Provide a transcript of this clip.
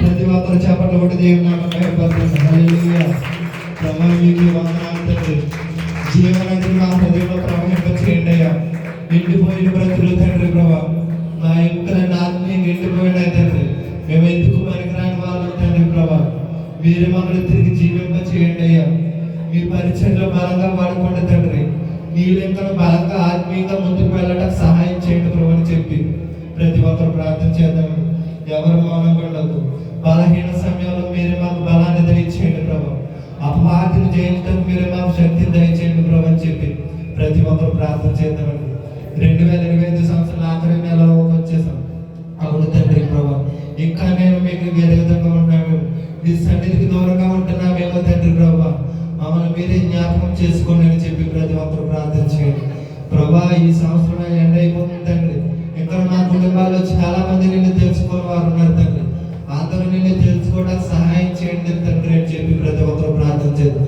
ప్రతి ఒక్కరు చేపట్ల ఒకటి దేవుని జీవనం ప్రభావ మా హృదయంలో ప్రవహింప చేయండి అయ్యా. ఎండిపోయిన బ్రతులు తండ్రి ప్రభా. నా యొక్క ఆత్మీయం ఎండిపోయినాయి తండ్రి. మేము ఎందుకు పనికిరాని వాళ్ళు తండ్రి ప్రభా? మీరు మమ్మల్ని తిరిగి జీవింప చేయండి అయ్యా. మీ పరిచయంలో బలంగా వాడుకోండి తండ్రి. నీళ్ళెంతో బలంగా ఆత్మీయంగా ముందుకు వెళ్ళడానికి సహాయం చేయండి ప్రభు అని చెప్పి ప్రతి ఒక్కరు ప్రార్థన చేద్దాం. ఎవరు మౌనం బలహీన సమయంలో మీరు మాకు బలాన్ని దయచేయండి ప్రభా. అపవాదిని జయించడం మీరు మాకు శక్తి దయచేయండి ప్రభు అని చెప్పి ప్రతి ఒక్కరు ప్రార్థన చేద్దామండి. రెండు వేల ఇరవై ఐదు సంవత్సరాల ఆఖరి నెలలోకి వచ్చేసాం. అవును తండ్రి ప్రభా. ఇంకా నేను మీకు వేరే విధంగా ఉన్నాను. మీ సన్నిధికి దూరంగా ఉంటున్నామేమో తండ్రి ప్రభా. మమ్మల్ని మీరే జ్ఞాపకం చేసుకోండి అని చెప్పి ప్రతి ఒక్కరు ప్రార్థన చేయండి. ప్రభా ఈ సంవత్సరం ఎండ అయిపోతుంది తండ్రి. ఇక్కడ మా కుటుంబాల్లో చాలా మంది నేను తెలుసుకుని వారు ఉన్నారు తండ్రి. అందరూ తెలుసుకోవడానికి సహాయం చేయండి తండ్రి అని చెప్పి ప్రతి ఒక్కరు ప్రార్థన చేద్దాం